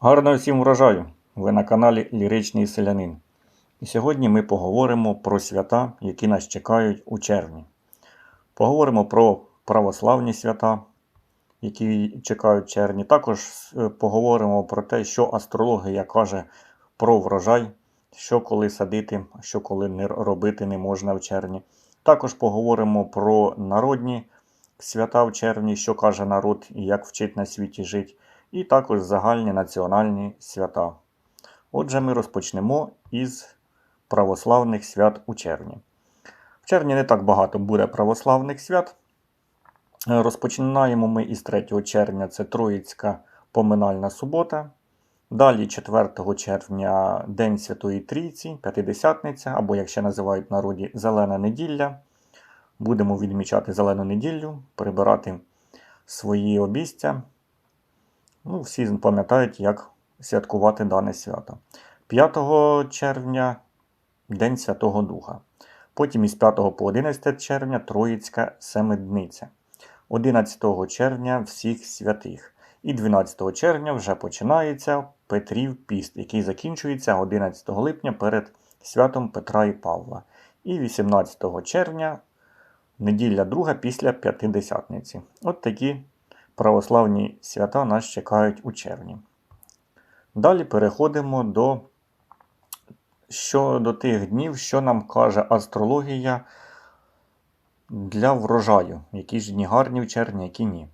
Гарного всім врожаю! Ви на каналі Ліричний Селянин. І сьогодні ми поговоримо про свята, які нас чекають у червні. Поговоримо про православні свята, які чекають червні. Також е, поговоримо про те, що астрологія каже про врожай, що коли садити, що коли не робити не можна в червні. Також поговоримо про народні свята в червні, що каже народ і як вчить на світі жити і також загальні національні свята. Отже, ми розпочнемо із православних свят у червні. В червні не так багато буде православних свят. Розпочинаємо ми із 3 червня це Троїцька поминальна субота. Далі 4 червня День Святої Трійці, П'ятидесятниця, або, як ще називають в народі, Зелена неділя. Будемо відмічати Зелену неділю, прибирати свої обістя. Ну, всі пам'ятають, як святкувати дане свято. 5 червня День Святого Духа. Потім із 5 по 11 червня Троїцька Семидниця. 11 червня всіх святих. І 12 червня вже починається Петрів піст, який закінчується 11 липня перед святом Петра і Павла. І 18 червня неділя друга після П'ятидесятниці. От такі православні свята нас чекають у червні. Далі переходимо до, що, тих днів, що нам каже астрологія для врожаю, які ж дні гарні в червні, які ні.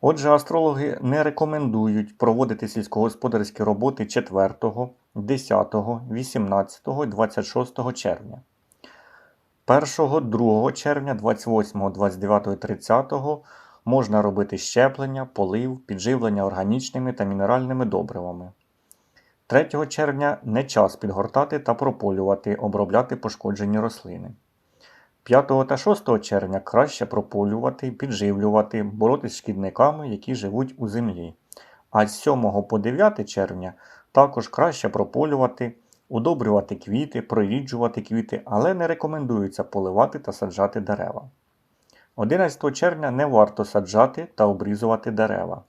Отже, астрологи не рекомендують проводити сільськогосподарські роботи 4, 10, 18, 26 червня. 1, 2 червня, 28, 29, 30 можна робити щеплення, полив, підживлення органічними та мінеральними добривами. 3 червня не час підгортати та прополювати, обробляти пошкоджені рослини. 5 та 6 червня краще прополювати, підживлювати, боротися з шкідниками, які живуть у землі. А з 7 по 9 червня також краще прополювати, удобрювати квіти, проріджувати квіти, але не рекомендується поливати та саджати дерева. 11 червня не варто саджати та обрізувати дерева.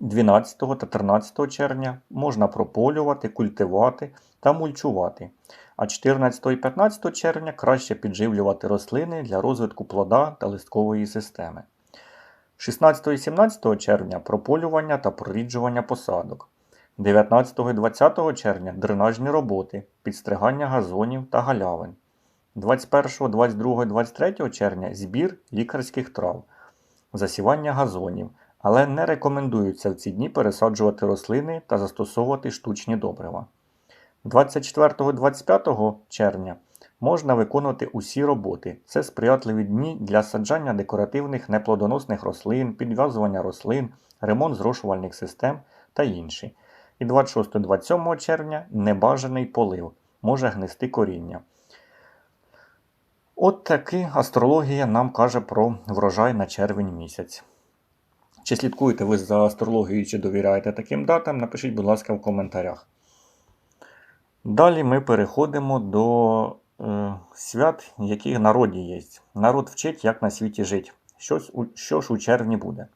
12 та 13 червня можна прополювати, культивувати та мульчувати. А 14 і 15 червня краще підживлювати рослини для розвитку плода та листкової системи. 16 і 17 червня прополювання та проріджування посадок. 19 і 20 червня дренажні роботи, підстригання газонів та галявин. 21, 22, 23 червня збір лікарських трав, засівання газонів, але не рекомендується в ці дні пересаджувати рослини та застосовувати штучні добрива. 24-25 червня можна виконувати усі роботи. Це сприятливі дні для саджання декоративних неплодоносних рослин, підв'язування рослин, ремонт зрошувальних систем та інші. І 26-27 червня небажаний полив може гнести коріння. От таки астрологія нам каже про врожай на червень місяць. Чи слідкуєте ви за астрологією, чи довіряєте таким датам, напишіть, будь ласка, в коментарях. Далі ми переходимо до е, свят, які в народі є. Народ вчить, як на світі жити. Щось що ж у червні буде.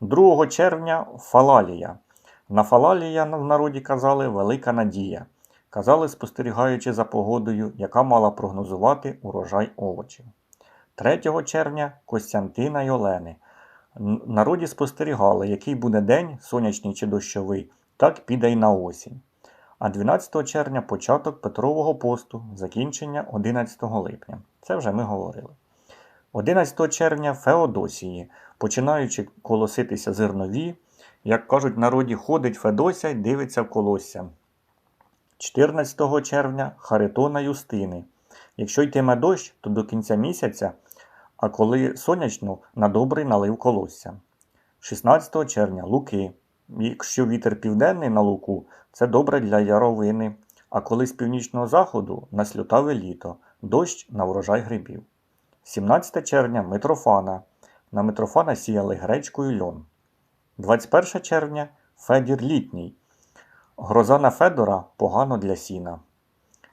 2 червня фалалія. На фалалія в народі казали велика надія. Казали, спостерігаючи за погодою, яка мала прогнозувати урожай овочів. 3 червня Костянтина й Олени. Народі спостерігали, який буде день, сонячний чи дощовий, так піде й на осінь. А 12 червня початок Петрового посту, закінчення 11 липня. Це вже ми говорили. 11 червня Феодосії, починаючи колоситися зернові, як кажуть народі, ходить Федося й дивиться в колосся. 14 червня Харитона Юстини. Якщо йтиме дощ, то до кінця місяця, а коли сонячно, на добрий налив колосся. 16 червня Луки. Якщо вітер південний на луку, це добре для яровини, а коли з північного заходу на слютаве літо, дощ на врожай грибів. 17 червня Митрофана. На Митрофана сіяли гречку і льон. 21 червня Федір літній. Гроза на Федора погано для сіна.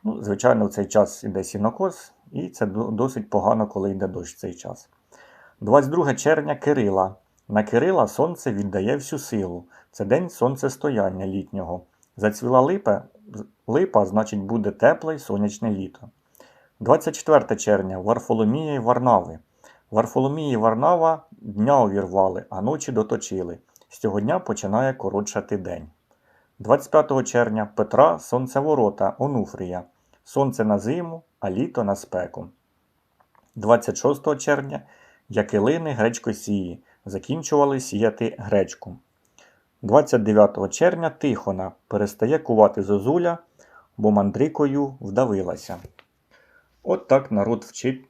Ну, звичайно, в цей час іде сінокос, і це досить погано, коли йде дощ в цей час. 22 червня Кирила. На Кирила сонце віддає всю силу. Це день сонцестояння літнього. Зацвіла липа, липа, значить, буде тепле й сонячне літо. 24 червня Варфоломія й Варнави. Варфоломії і Варнава дня увірвали, а ночі доточили. З цього дня починає коротшати день. 25 червня Петра Сонцеворота Онуфрія. Сонце на зиму, а літо на спеку. 26 червня Якилини гречкосії закінчували сіяти гречку. 29 червня Тихона перестає кувати зозуля, бо мандрикою вдавилася. От так народ вчить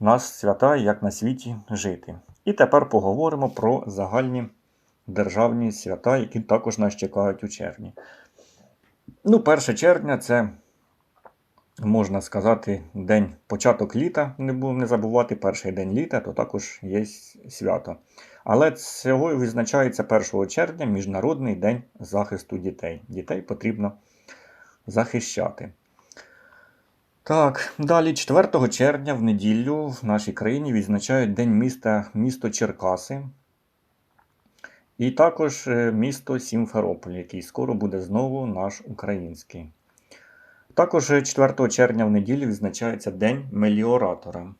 нас свята, як на світі жити. І тепер поговоримо про загальні державні свята, які також нас чекають у червні. Ну, 1 червня це, можна сказати, день початок літа. Не будемо не забувати, перший день літа, то також є свято. Але цього відзначається 1 червня Міжнародний день захисту дітей. Дітей потрібно захищати. Так, далі 4 червня в неділю в нашій країні відзначають День міста місто Черкаси. І також е, місто Сімферополь, який скоро буде знову наш український. Також 4 червня в неділю відзначається День меліоратора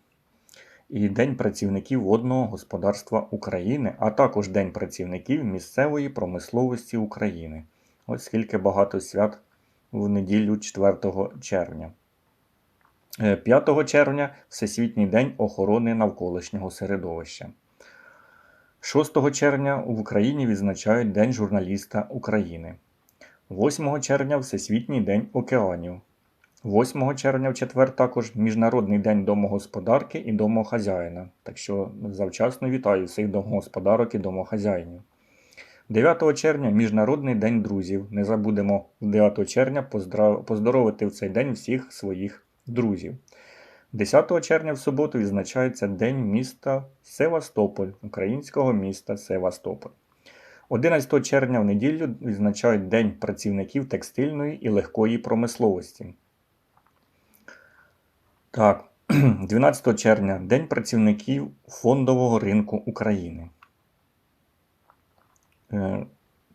і День працівників водного господарства України, а також День працівників місцевої промисловості України. Ось скільки багато свят в неділю 4 червня. 5 е, червня Всесвітній день охорони навколишнього середовища. 6 червня в Україні відзначають День журналіста України. 8 червня Всесвітній день океанів. 8 червня в четвер також Міжнародний день домогосподарки і домохазяїна. Так що завчасно вітаю всіх домогосподарок і домохазяїнів. 9 червня Міжнародний день друзів. Не забудемо 9 червня поздоровити в цей день всіх своїх друзів. 10 червня в суботу відзначається День міста Севастополь, українського міста Севастополь. 11 червня в неділю відзначають День працівників текстильної і легкої промисловості. Так, 12 червня День працівників фондового ринку України.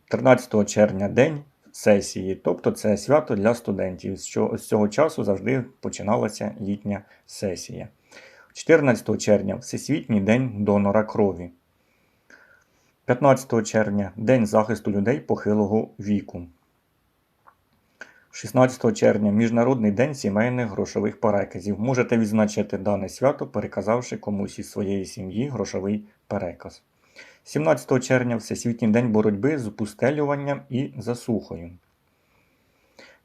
13 е, червня День сесії, тобто це свято для студентів. Що з цього часу завжди починалася літня сесія. 14 червня Всесвітній день донора крові. 15 червня День захисту людей похилого віку. 16 червня Міжнародний день сімейних грошових переказів. Можете відзначити дане свято, переказавши комусь із своєї сім'ї грошовий переказ. 17 червня Всесвітній день боротьби з опустелюванням і засухою.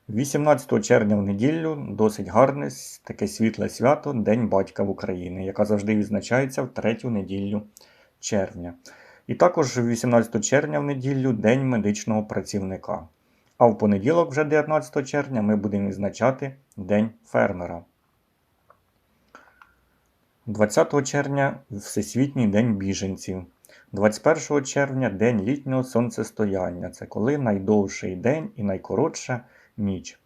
18 червня в неділю досить гарне таке світле свято День батька в Україні, яка завжди відзначається в третю неділю червня. І також 18 червня в неділю День медичного працівника. А в понеділок, вже 19 червня, ми будемо відзначати День фермера. 20 червня Всесвітній день біженців. 21 червня день літнього сонцестояння. Це коли найдовший день і найкоротша ніч.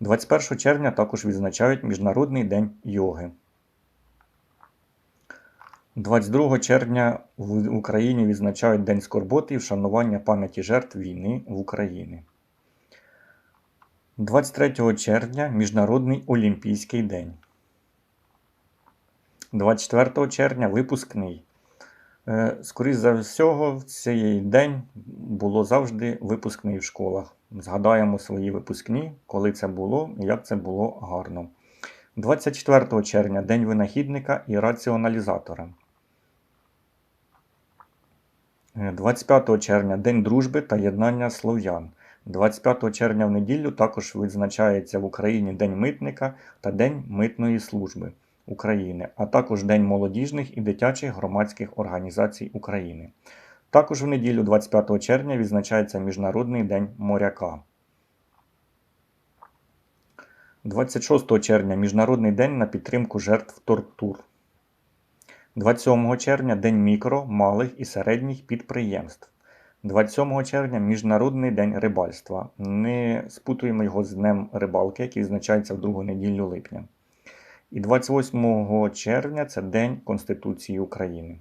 21 червня також відзначають Міжнародний день йоги. 22 червня в Україні відзначають День скорботи і вшанування пам'яті жертв війни в Україні. 23 червня Міжнародний Олімпійський день. 24 червня випускний. Е, Скоріше за всього, в цей день було завжди випускний в школах. Згадаємо свої випускні, коли це було і як це було гарно. 24 червня День винахідника і раціоналізатора. 25 е, червня День дружби та єднання слов'ян. 25 червня в неділю також відзначається в Україні День митника та День митної служби. України, а також День молодіжних і дитячих громадських організацій України. Також в неділю 25 червня відзначається Міжнародний день моряка. 26 червня Міжнародний день на підтримку жертв тортур. 27 червня День мікро, малих і середніх підприємств. 27 червня Міжнародний день рибальства. Не спутуємо його з Днем рибалки, який відзначається в другу неділю липня. І 28 червня це День Конституції України.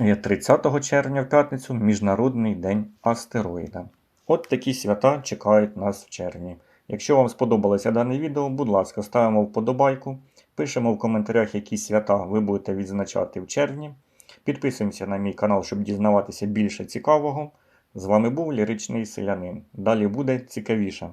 Е, 30 червня в п'ятницю Міжнародний день астероїда. От такі свята чекають нас в червні. Якщо вам сподобалося дане відео, будь ласка, ставимо вподобайку, пишемо в коментарях, які свята ви будете відзначати в червні. Підписуємося на мій канал, щоб дізнаватися більше цікавого. З вами був Ліричний Селянин. Далі буде цікавіше.